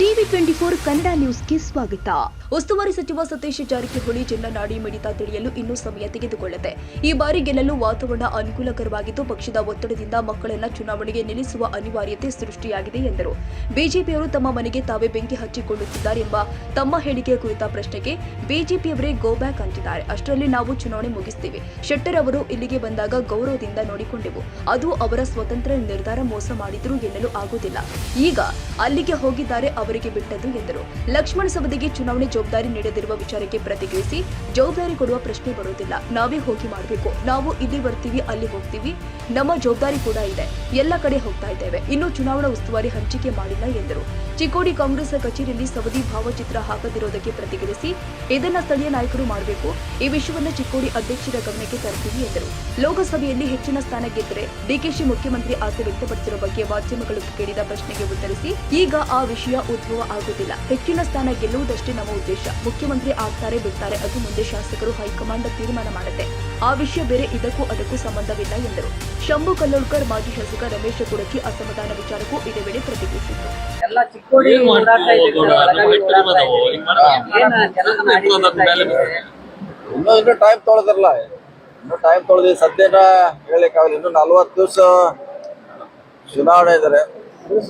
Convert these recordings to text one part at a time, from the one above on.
TV twenty four Kannada ನ್ಯೂಸ್ಗೆ ಸ್ವಾಗತ. ಉಸ್ತುವಾರಿ ಸಚಿವ ಸತೀಶ್ ಜಾರಕಿಹೊಳಿ ನಾಡಿ ಮಿಡಿತ ತಿಳಿಯಲು ಇನ್ನೂ ಸಮಯ ತೆಗೆದುಕೊಳ್ಳುತ್ತೆ. ಈ ಬಾರಿ ಗೆಲ್ಲಲು ವಾತಾವರಣ ಅನುಕೂಲಕರವಾಗಿದ್ದು ಪಕ್ಷದ ಒತ್ತಡದಿಂದ ಮಕ್ಕಳನ್ನ ಚುನಾವಣೆಗೆ ನಿಲ್ಲಿಸುವ ಅನಿವಾರ್ಯತೆ ಸೃಷ್ಟಿಯಾಗಿದೆ ಎಂದರು. ಬಿಜೆಪಿಯವರು ತಮ್ಮ ಮನೆಗೆ ತಾವೇ ಬೆಂಕಿ ಹಚ್ಚಿಕೊಳ್ಳುತ್ತಿದ್ದಾರೆ ಎಂಬ ತಮ್ಮ ಹೇಳಿಕೆ ಕುರಿತ ಪ್ರಶ್ನೆಗೆ ಬಿಜೆಪಿಯವರೇ ಗೋ ಬ್ಯಾಕ್ ಅಂತಿದ್ದಾರೆ. ಅಷ್ಟರಲ್ಲಿ ನಾವು ಚುನಾವಣೆ ಮುಗಿಸ್ತೀವಿ. ಶೆಟ್ಟರ್ ಅವರು ಇಲ್ಲಿಗೆ ಬಂದಾಗ ಗೌರವದಿಂದ ನೋಡಿಕೊಂಡೆವು. ಅದು ಅವರ ಸ್ವತಂತ್ರ ನಿರ್ಧಾರ ಮೋಸ ಮಾಡಿದ್ರು ಎನ್ನಲು ಆಗುವುದಿಲ್ಲ. ಈಗ ಅಲ್ಲಿಗೆ ಹೋಗಿದ್ದಾರೆ ಅವರಿಗೆ ಬಿಟ್ಟದ್ದು ಎಂದರು. ಲಕ್ಷ್ಮಣ ಸವದಿಗೆ ಚುನಾವಣೆ ಜವಾಬ್ದಾರಿ ನೀಡದಿರುವ ವಿಚಾರಕ್ಕೆ ಪ್ರತಿಕ್ರಿಯಿಸಿ ಜವಾಬ್ದಾರಿ ಕೊಡುವ ಪ್ರಶ್ನೆ ಬರುವುದಿಲ್ಲ. ನಾವೇ ಹೋಗಿ ಮಾಡಬೇಕು. ನಾವು ಇಲ್ಲಿ ಬರ್ತೀವಿ, ಅಲ್ಲಿ ಹೋಗ್ತೀವಿ. ನಮ್ಮ ಜವಾಬ್ದಾರಿ ಕೂಡ ಇದೆ. ಎಲ್ಲ ಕಡೆ ಹೋಗ್ತಾ ಇದ್ದೇವೆ. ಇನ್ನು ಚುನಾವಣಾ ಉಸ್ತುವಾರಿ ಹಂಚಿಕೆ ಮಾಡಿಲ್ಲ ಎಂದರು. ಚಿಕ್ಕೋಡಿ ಕಾಂಗ್ರೆಸ್ ಕಚೇರಿಯಲ್ಲಿ ಸವದಿ ಭಾವಚಿತ್ರ ಹಾಕದಿರೋದಕ್ಕೆ ಪ್ರತಿಕ್ರಿಯಿಸಿ ಇದನ್ನ ಸ್ಥಳೀಯ ನಾಯಕರು ಮಾಡಬೇಕು. ಈ ವಿಷಯವನ್ನು ಚಿಕ್ಕೋಡಿ ಅಧ್ಯಕ್ಷರ ಗಮನಕ್ಕೆ ತರ್ತೀವಿ ಎಂದರು. ಲೋಕಸಭೆಯಲ್ಲಿ ಹೆಚ್ಚಿನ ಸ್ಥಾನ ಗೆದ್ದರೆ ಡಿಕೆಶಿ ಮುಖ್ಯಮಂತ್ರಿ ಆಸೆ ವ್ಯಕ್ತಪಡಿಸಿರುವ ಬಗ್ಗೆ ಮಾಧ್ಯಮಗಳು ಕೇಳಿದ ಪ್ರಶ್ನೆಗೆ ಉತ್ತರಿಸಿ ಈಗ ಆ ವಿಷಯ ಉದ್ಭವ ಆಗುತ್ತಿಲ್ಲ ಹೆಚ್ಚಿನ ಸ್ಥಾನ ಗೆಲ್ಲುವುದಷ್ಟೇ ನಮ್ಮ ಮುಖ್ಯಮಂತ್ರಿ ಆಗ್ತಾರೆ ಬಿಡ್ತಾರೆ ಅದು ಮುಂದೆ ಶಾಸಕರು ಹೈಕಮಾಂಡ್ ತೀರ್ಮಾನ ಮಾಡುತ್ತೆ. ಆ ವಿಷಯ ಬೇರೆ ಇದಕ್ಕೂ ಅದಕ್ಕೂ ಸಂಬಂಧವಿಲ್ಲ ಎಂದರು. ಶಂಭು ಕಲ್ಲೋಳ್ಕರ್ ಮಾಜಿ ಶಾಸಕ ರಮೇಶ್ ಕುಡಕಿ ಅಸಮಾಧಾನ ವಿಚಾರಕ್ಕೂ ಇದೇ ವೇಳೆ ಪ್ರತಿಕ್ರಿಯಿಸಿದರು. ಟೈಮ್ ತೊಳೆದಿರಲ್ಲ ಇನ್ನೂ ಟೈಮ್ ತೊಳೆದಿ ಸದ್ಯನ ಹೇಳಿಕ್ಕಾಗಲ್ಲ ಇನ್ನು ನಲ್ವತ್ತು ದಿವಸ ಚುನಾವಣೆ ಇದ್ದಾರೆ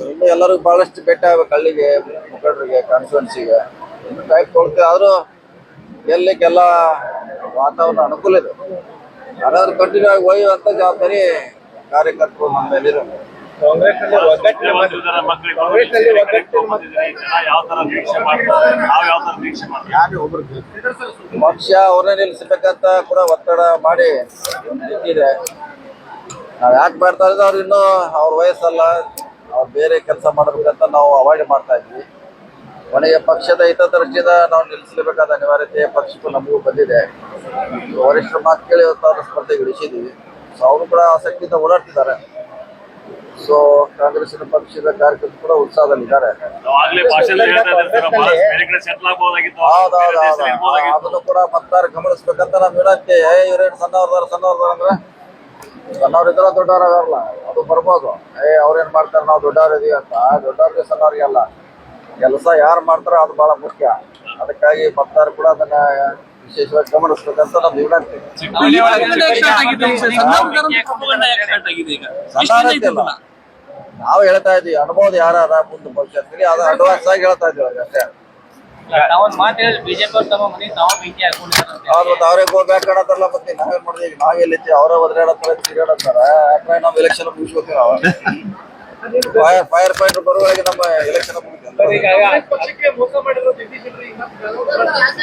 ಇನ್ನು ಎಲ್ಲರಿಗೂ ಬಹಳಷ್ಟು ಭೇಟಿ ಆಗ್ಬೇಕು ಹಳ್ಳಿಗೆ ಮುಖಂಡರಿಗೆ ಕಾನ್ಸ್ಟಿಟ್ಯೂನ್ಸಿಗೆ ಟೈಮ್ ತೊಳ್ತೀವಿ ಆದರೂ ಗೆಲ್ಲಕ್ಕೆಲ್ಲ ವಾತಾವರಣ ಅನುಕೂಲ ಇದೆ. ಅದಾದ್ರೂ ಕಂಟಿನ್ಯೂ ಆಗಿ ಒಯ್ಯುವಂತ ಜವಾಬ್ದಾರಿ ಕಾರ್ಯಕರ್ತರು ನಮ್ಮ ಮೇಲಿರೋ. ಕಾಂಗ್ರೆಸ್ನಲ್ಲಿ ಒಗ್ಗಟ್ಟಿನ ಮಕ್ಕಳು ಕಾಂಗ್ರೆಸ್ನಲ್ಲಿ ಒಗ್ಗಟ್ಟಿನ ಯಾವ ತರ ನಿರೀಕ್ಷೆ ಮಾಡ್ತಾರೆ ನಾವ್ ಯಾವ ತರ ನಿರೀಕ್ಷೆ ಮಾಡ್ತೀವಿ ಪಕ್ಷ ಅವ್ರನ್ನ ನಿಲ್ಲಿಸಬೇಕಂತ ಕೂಡ ಒತ್ತಡ ಮಾಡಿ ನಿಂತಿದೆ. ನಾವ್ ಯಾಕೆ ಮಾಡ್ತಾ ಇದ್ದ ಅವ್ರು ಇನ್ನೂ ಅವ್ರ ವಯಸ್ಸಲ್ಲ. ಅವ್ರು ಬೇರೆ ಕೆಲಸ ಮಾಡಬೇಕಂತ ನಾವು ಅವಾಯ್ಡ್ ಮಾಡ್ತಾ ಇದ್ವಿ. ಕೊನೆಗೆ ಪಕ್ಷದ ಹಿತದೃಷ್ಟಿಯಿಂದ ನಾವು ನಿಲ್ಲಿಸಲೇಬೇಕಾದ ಅನಿವಾರ್ಯತೆ ಪಕ್ಷಕ್ಕೂ ನಮಗೂ ಬಂದಿದೆ. ವರಿಷ್ಠರ ಮಾತು ಕೇಳಿ ಇವತ್ತು ಸ್ಪರ್ಧೆ ಸ್ಪರ್ಧೆಗೆ ಇಳಿಸಿದ್ದೀವಿ ಸೊ ಅವರು ಕೂಡ ಆಸಕ್ತಿಯಿಂದ ಓಡಾಡ್ತಿದ್ದಾರೆ. ಸೊ ಕಾಂಗ್ರೆಸ್ಸಿನ ಪಕ್ಷದ ಕಾರ್ಯಕರ್ತರು ಕೂಡ ಉತ್ಸಾಹದಲ್ಲಿದ್ದಾರೆ. ಅದನ್ನು ಕೂಡ ಮತದಾರ ಗಮನಿಸ್ಬೇಕಂತ ನಾವು ಹೇಳತ್ತೆ ಇವ್ರೇನು ಸಣ್ಣವ್ರದಾರ ಸಣ್ಣವ್ರದಾರ ಅಂದ್ರೆ? ಸಣ್ಣವ್ರಿದ್ರ ದೊಡ್ಡವರಾಗಲ್ಲ ದೊಡ್ಡವ್ರಾಗಲ್ಲ ಅದು ಬರ್ಬೋದು. ಏ ಅವ್ರೇನ್ ಮಾಡ್ತಾರೆ ನಾವು ದೊಡ್ಡವ್ರ ಇದೀವಿ ಅಂತ ದೊಡ್ಡವ್ರಿಗೆ ಸಣ್ಣವ್ರಿಗೆ ಅಲ್ಲ. ಕೆಲಸ ಯಾರು ಮಾಡ್ತಾರೋ ಅದು ಬಹಳ ಮುಖ್ಯ. ಅದಕ್ಕಾಗಿ ಭಕ್ತರು ಕೂಡ ಅದನ್ನ ವಿಶೇಷವಾಗಿ ಗಮನಿಸ್ಬೇಕಂತ ನಮ್ದು ವಿನಂತಿ. ನಾವು ಹೇಳ್ತಾ ಇದೀವಿ ಅನುಭವದ ಯಾರ ಮುಂದೆ ಭವಿಷ್ಯದಲ್ಲಿ ಅದ ಅಡ್ವಾನ್ಸ್ ಆಗಿ ಹೇಳ್ತಾ ಇದೀವಿ ಅಷ್ಟೇ. ನಾವೊಂದ್ ಮಾತು ಹೇಳಿದ್ರೆ ಬಿಜೆಪಿ ಅವ್ರು ಅಂತ ಅವ್ರು ಮತ್ತೆ ನಾವೇನ್ ಮಾಡಿದೀವಿ ಈಗ ನಾವೆಲ್ಲಿದ್ವಿ ಅವರೇ ಒದ್ರಾಡತ್ತಾರ ತಿರುಗಾಡತ್ತಾರ ಯಾಕಂದ್ರೆ ನಾವು ಎಲೆಕ್ಷನ್ ಮುಗಿಸ್ಬೇಕು ನಾವು. ಫೈರ್ ಫೈರ್ ಫೈಟರ್ ಬರುವಾಗ ನಮ್ಮ ಎಲೆಕ್ಷನ್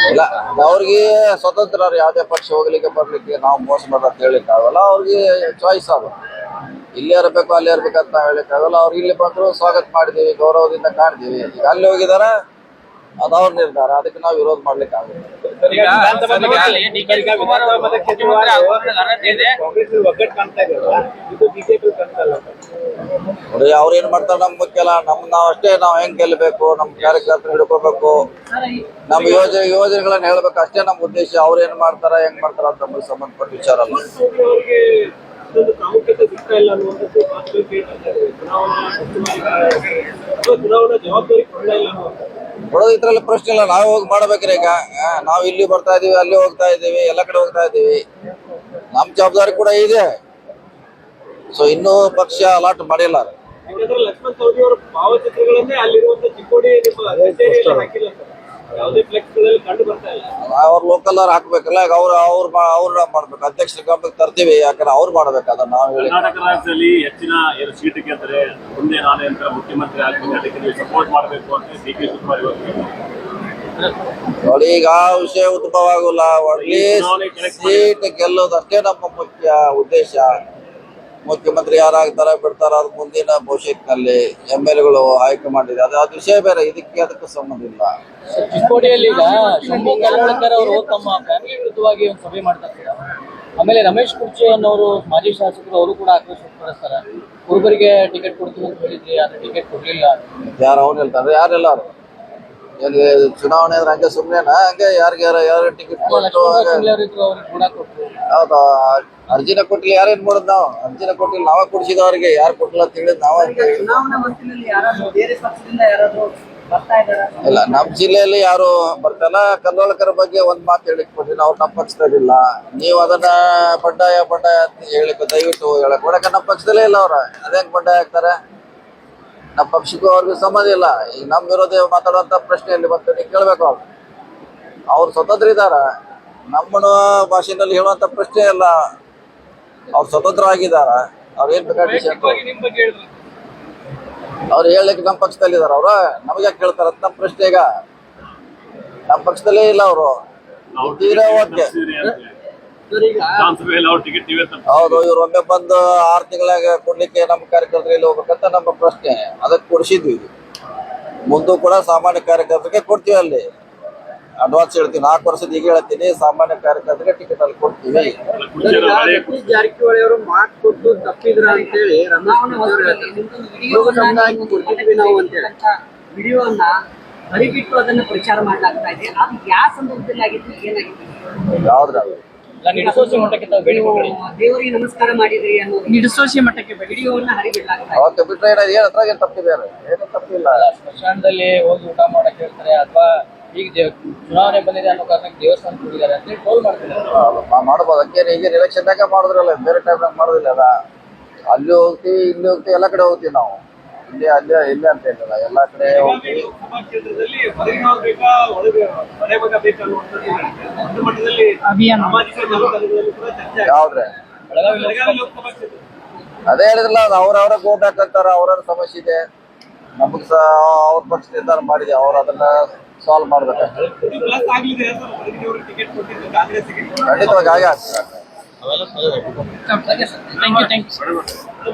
ಇಲ್ಲ ಅವ್ರಿಗೆ ಸ್ವತಂತ್ರ ಯಾವುದೇ ಪಕ್ಷ ಹೋಗ್ಲಿಕ್ಕೆ ಬರ್ಲಿಕ್ಕೆ ನಾವು ಮೋಸ ಮಾಡೋದು ಹೇಳಿಕ್ ಆಗಲ್ಲ ಅವ್ರಿಗೆ ಚಾಯ್ಸ್ ಅದು. ಇಲ್ಲಿ ಇರ್ಬೇಕು ಅಲ್ಲೇ ಇರ್ಬೇಕಂತ ಅಂತ ಹೇಳಿಕ್ ಆಗಲ್ಲ ಅವ್ರು ಇಲ್ಲಿ ಬಂದ್ರು ಸ್ವಾಗತ ಮಾಡಿದೀವಿ ಗೌರವದಿಂದ ಕಾಣ್ತೀವಿ. ಈಗ ಅಲ್ಲಿ ಹೋಗಿದಾರ? ಅದು ಅವ್ರ ನಿರ್ಧಾರ ಅದಕ್ಕೆ ನಾವು ವಿರೋಧ ಮಾಡ್ಲಿಕ್ಕೆ ನೋಡಿ ಅವ್ರ ಏನ್ ಮಾಡ್ತಾರೆ ನಮ್ ಮುಖ್ಯಲ್ಲ ನಮ್ ನಾವ್ ಅಷ್ಟೇ ನಾವ್ ಹೆಂಗ್ ಗೆಲ್ಬೇಕು ನಮ್ ಕಾರ್ಯಕರ್ತರು ಹಿಡ್ಕೋಬೇಕು. ನಮ್ ಯೋಜನೆ ಯೋಜನೆಗಳನ್ನ ಹೇಳ್ಬೇಕು ಅಷ್ಟೇ ನಮ್ ಉದ್ದೇಶ. ಅವ್ರ ಏನ್ ಮಾಡ್ತಾರ ಹೆಂಗ್ ಮಾಡ್ತಾರ ಅಂತ ನಮ್ಗೆ ಸಂಬಂಧಪಟ್ಟ ವಿಚಾರ ಅಲ್ಲ. ಪ್ರಾಮುಖ್ಯತೆ ಸಿಗ್ತಾ ಇಲ್ಲ ಅನ್ನುವಂಥದ್ದು. ಚುನಾವಣಾ ಚುನಾವಣಾ ಜವಾಬ್ದಾರಿ ಕೊಡ್ತಾ ಇಲ್ಲ ಅನ್ನುವಂಥದ್ದು. ಕೊಡೋದು ಇದ್ರಲ್ಲಿ ಪ್ರಶ್ನೆ ಇಲ್ಲ. ನಾವೇ ಹೋಗಿ ಮಾಡ್ಬೇಕ್ರಿ ಈಗ. ನಾವು ನಾವ್ ಇಲ್ಲಿ ಬರ್ತಾ ಇದೀವಿ ಅಲ್ಲಿ ಹೋಗ್ತಾ ಇದೀವಿ ಎಲ್ಲ ಕಡೆ ಹೋಗ್ತಾ ಇದೀವಿ. ನಮ್ ಜವಾಬ್ದಾರಿ ಕೂಡ ಇದೆ. ಸೊ ಇನ್ನೂ ಪಕ್ಷ ಅಲಾಟ್ ಮಾಡಿಲ್ಲ. ಯಾಕಂದ್ರೆ ಲಕ್ಷ್ಮಣ್ ಸವದಿ ಅವರ ಭಾವಚಿತ್ರಗಳನ್ನೇ ಅಲ್ಲಿರುವಂತ ಚಿಕ್ಕೋಡಿ ಯಾವುದೇ ಫ್ಲೆಕ್ಸ್ಗಳಲ್ಲಿ ಕಂಡು ಬರ್ತಾ ಇಲ್ಲ. ಅವ್ರ ಲೋಕಲ್ ಅವ್ರು ಹಾಕ್ಬೇಕಲ್ಲ ಈಗ ಅವ್ರು ಅವ್ರು ಅವ್ರ ಮಾಡ್ಬೇಕು. ಅಧ್ಯಕ್ಷ ಗಮನಕ್ಕೆ ತರ್ತೀವಿ ಯಾಕಂದ್ರೆ ಅವ್ರು ಮಾಡ್ಬೇಕು ಅದನ್ನ ನಾವು ಹೇಳಿ. ಕರ್ನಾಟಕ ರಾಜ್ಯದಲ್ಲಿ ಹೆಚ್ಚಿನ ಏನು ಸೀಟ್ ಗೆದ್ರೆ ಮುಂದೆ ನಾನೇ ಅಂತ ಮುಖ್ಯಮಂತ್ರಿ ಆಗ್ತೀನಿ ಅದಕ್ಕೆ ನೀವು ಸಪೋರ್ಟ್ ಮಾಡಬೇಕು ಅಂತ ಡಿ ಕೆ ಶಿವಕುಮಾರ್ ನೋಡಿ ಈಗ ಆ ವಿಷಯ ಉದ್ಭವ ಆಗೋಲ್ಲ. ಒಳ್ಳೆ ಸೀಟ್ ಗೆಲ್ಲೋದಷ್ಟೇ ನಮ್ಮ ಮುಖ್ಯ ಉದ್ದೇಶ. ಮುಖ್ಯಮಂತ್ರಿ ಯಾರಾಗ್ತಾರ ಬಿಡ್ತಾರ ಅದು ಮುಂದಿನ ಭವಿಷ್ಯತ್ತಿನಲ್ಲಿ ಎಂ ಎಲ್ ಎಗಳು ಆಯ್ಕೆ ಮಾಡಿದೆ ಅದು ಅದು ವಿಷಯ ಬೇರೆ ಇದಕ್ಕೆ ಅದಕ್ಕೂ ಸಂಬಂಧ ಇಲ್ಲ. ಚಿಕ್ಕೋಡಿಯಲ್ಲಿ ಈಗ ಶಿವಮೊಗ್ಗ ಅವರು ತಮ್ಮ ಫ್ಯಾಮಿಲಿ ವಿರುದ್ಧವಾಗಿ ಒಂದು ಸಭೆ ಮಾಡ್ತಾ ಇದ್ದಾರೆ. ಆಮೇಲೆ ರಮೇಶ್ ಕುರ್ಚಿ ಅನ್ನೋರು ಮಾಜಿ ಶಾಸಕರು ಅವರು ಕೂಡ ಆಕ್ರೋಶ ವ್ಯಕ್ತಪಡಿಸ್ತಾರೆ. ಹುಡುಗರಿಗೆ ಟಿಕೆಟ್ ಕೊಡ್ತೀವಿ ಅಂತ ಹೇಳಿದ್ರಿ ಆದ್ರೆ ಟಿಕೆಟ್ ಕೊಡ್ಲಿಲ್ಲ. ಯಾರು ಅವ್ರು ಹೇಳ್ತಾರೆ? ಯಾರೆಲ್ಲ ಅವ್ರು? ಎಲ್ಲಿ ಚುನಾವಣೆ ಅಂದ್ರೆ ಹಂಗೆ ಸುಮ್ಮನೆನಾ ಹಂಗೆ ಯಾರಿಗೆ ಯಾರು ಯಾರು ಟಿಕೆಟ್ ಕೊಟ್ಟು ಹೌದಾ? ಅರ್ಜಿನ ಕೊಟ್ಟಿಲ್ಲ ಯಾರೇನ್ ಮಾಡೋದು ನಾವು? ಅರ್ಜಿನ ಕೊಟ್ಟಿಲ್ಲ ನಾವ ಕೊಡ್ಸಿದ ಅವ್ರಿಗೆ ಯಾರು ಕೊಟ್ಟಿಲ್ಲ ಅಂತ ಹೇಳಿದ್ ನಾವ ಚುನಾವಣಾ ಹೊತ್ತಿನಲ್ಲಿ ಯಾರಾದ್ರೂ ಬೇರೆ ಪಕ್ಷದಿಂದ ಯಾರಾದ್ರೂ ಬರ್ತಾ ಇದ್ದಾರೆ? ಇಲ್ಲ ನಮ್ಮ ಜಿಲ್ಲೆಯಲ್ಲಿ ಯಾರು ಬರ್ತಾರ ಕಲ್ಲೋಳಕರ ಬಗ್ಗೆ ಒಂದ್ ಮಾತು ಹೇಳಿಕ್ ಕೊಡ್ರಿ ನಾವು ನಮ್ಮ ಪಕ್ಷದಲ್ಲಿಲ್ಲ. ನೀವು ಅದನ್ನ ಬಂಡಾಯ ಬಂಡಾಯ ಅಂತ ಹೇಳಿಕ್ ದಯವಿಟ್ಟು ಹೇಳಕ್ ಕೊಡಕ್ಕೆ ನಮ್ಮ ಪಕ್ಷದಲ್ಲೇ ಇಲ್ಲ ಅವ್ರ. ಅದೇ ಬಂಡಾಯ ಆಗ್ತಾರೆ? ನಮ್ಮ ಪಕ್ಷಕ್ಕೂ ಅವ್ರಿಗೂ ಸಂಬಂಧ ಇಲ್ಲ. ಈಗ ನಮ್ಮ ವಿರೋಧ ಮಾತಾಡುವಂತ ಪ್ರಶ್ನೆ ಇಲ್ಲಿ ಬಂತು ನೀವು ಕೇಳ್ಬೇಕು ಅವ್ರು. ಅವ್ರು ಸ್ವತಂತ್ರ ಇದಾರ ನಮ್ಮನ ಭಾಷೆನಲ್ಲಿ ಹೇಳುವಂತ ಪ್ರಶ್ನೆ ಇಲ್ಲ. ಅವ್ರು ಸ್ವತಂತ್ರ ಆಗಿದಾರ ಅವ್ರು ಏನ್ ಬೇಕಾದ್ರೆ ಅವ್ರು ಹೇಳಲಿಕ್ಕೆ ನಮ್ಮ ಪಕ್ಷದಲ್ಲಿ ಇದಾರ ಅವ್ರ ನಮಗೆ ಯಾಕೆ ಕೇಳ್ತಾರ ನಮ್ಮ ಪ್ರಶ್ನೆ ಈಗ. ನಮ್ಮ ಪಕ್ಷದಲ್ಲೇ ಇಲ್ಲ ಅವರು. ಓಕೆ. ಹೌದು ಇವ್ರು ಒಮ್ಮೆ ಬಂದು ಆರ್ ತಿಂಗಳಾಗ ಕೊಡ್ಲಿಕ್ಕೆ ನಮ್ಮ ಕಾರ್ಯಕರ್ತರಲ್ಲಿ ಹೋಗ್ಬೇಕಂತ ನಮ್ಮ ಪ್ರಶ್ನೆ. ಅದಕ್ಕೆ ಕೊಡಿಸಿದ್ವಿ ಮುಂದೂ ಕೂಡ ಸಾಮಾನ್ಯ ಕಾರ್ಯಕರ್ತರಿಗೆ ಕೊಡ್ತೀವಿ ಅಲ್ಲಿ. ಅಡ್ವಾನ್ಸ್ ಹೇಳ್ತೀನಿ ನಾಲ್ಕು ವರ್ಷದ ಈಗ ಹೇಳ್ತೀನಿ ಸಾಮಾನ್ಯ ಕಾರ್ಯಕರ್ತರಿಗೆ ಟಿಕೆಟ್ ಅಲ್ಲಿ ಕೊಡ್ತೀವಿ. ಜಾರಕಿಹೊಳಿ ಅವರು ಮಾತು ಕೊಟ್ಟು ತಪ್ಪಿದ್ರ ಅಂತೇಳಿ ನಾವು ಅಂತೇಳಿ. ವಿಡಿಯೋವನ್ನ ಹರಿಬಿಟ್ಟು ಅದನ್ನ ಪ್ರಚಾರ ಮಾಡಲಾಗ್ತಾ ಇದೆ. ಅದು ಯಾವ ಸಂದರ್ಭದಲ್ಲಿ ಆಗಿತ್ತು ಏನಾಗಿತ್ತು? ಯಾವ್ದ್ರಾಗ ದೇವರಿಗೆ ನಮಸ್ಕಾರ ಮಾಡಿದ್ರಿ ಅನ್ನೋ ನಿಡಿಸೋಸಿ ಮಟ್ಟಕ್ಕೆ ಬೇಡಿ. ವಿಡಿಯೋವನ್ನ ಹರಿಬಿಡ್ಲಾಗ್ತಾ ಇದೆ ಅವತ್ತು ಬಿಟ್ರೆ ಏನ ಏನ್ ಅದ್ರಾಗ ಏನು ತಪ್ಪಿದೆ ಏನು ತಪ್ಪಿಲ್ಲ. ಸ್ಮಶಾನದಲ್ಲಿ ಹೋಗಿ ಊಟ ಮಾಡಕ್ಕೆ ಹೇಳ್ತಾರೆ ಅಥವಾ ಈಗ ಚುನಾವಣೆ ಬಂದಿದೆ ಅನ್ನೋ ಕಾರಣಕ್ಕೆ ದೇವಸ್ಥಾನ ಕೊಟ್ಟಿದ್ದಾರೆ ಅಂತ ಹೇಳಿ ಟೋಲ್ ಮಾಡ್ತಿದ್ದಾರೆ ಮಾ- ಮಾಡ್ಬೋದು. ಅದಕ್ಕೆ ಈಗಿನ ಎಲೆಕ್ಷನ್ದಾಗ ಮಾಡಿದ್ರಲ್ಲ ಬೇರೆ ಟೈಮ್ನಾಗ ಮಾಡೋದಿಲ್ಲ ಅದ. ಅಲ್ಲಿ ಹೋಗ್ತಿ ಇಲ್ಲಿ ಹೋಗ್ತೀವಿ ಎಲ್ಲ ಕಡೆ ಹೋಗ್ತೀವಿ ನಾವು. ಇಲ್ಲಿ ಅಲ್ಲೇ ಇಲ್ಲೇ ಅಂತ ಏನಿಲ್ಲ ಎಲ್ಲಾ ಕಡೆ ಹೋಗಿ. ಲೋಕಸಭಾ ಕ್ಷೇತ್ರದಲ್ಲಿ ಹೊರಗಿನವ್ರು ಬೇಕಾ ಒಳಗೆ ಮನೆ ಮಗ ಬೇಕಾ ಅನ್ನುವಂಥದ್ದು ಒಂದು ಮಟ್ಟದಲ್ಲಿ ಸಾಮಾಜಿಕ ಜಾಲತಾಣಗಳಲ್ಲಿ ಕೂಡ ಚರ್ಚೆ ಆಗಿದೆ. ಯಾವ್ದ್ರೆ? ಬೆಳಗಾವಿ ಬೆಳಗಾವಿ ಲೋಕಸಭಾ ಕ್ಷೇತ್ರ. ಅದೇ ಹೇಳಿದ್ರಲ್ಲ ಅದು ಅವ್ರವ್ರ ಹಾಕಂತಾರ ಅವ್ರವ್ರ ಸಮಸ್ಯೆ ಇದೆ. ನಮಗ್ ಸಹ ಅವ್ರ ಪಕ್ಷ ನಿರ್ಧಾರ ಮಾಡಿದೆ ಅವ್ರು ಅದನ್ನ ಸಾಲ್ವ್ ಮಾಡ್ಬೇಕು ಇದು ಪ್ಲಸ್ ಆಗ್ಲಿದೆ ಸರ್ ಟಿಕೆಟ್ ಕೊಟ್ಟಿದ್ದು ಕಾಂಗ್ರೆಸ್ಗೆ ಖಂಡಿತವಾಗಿ ಹಾಗೆ ಆಗ್ತದೆ. Thank you thank you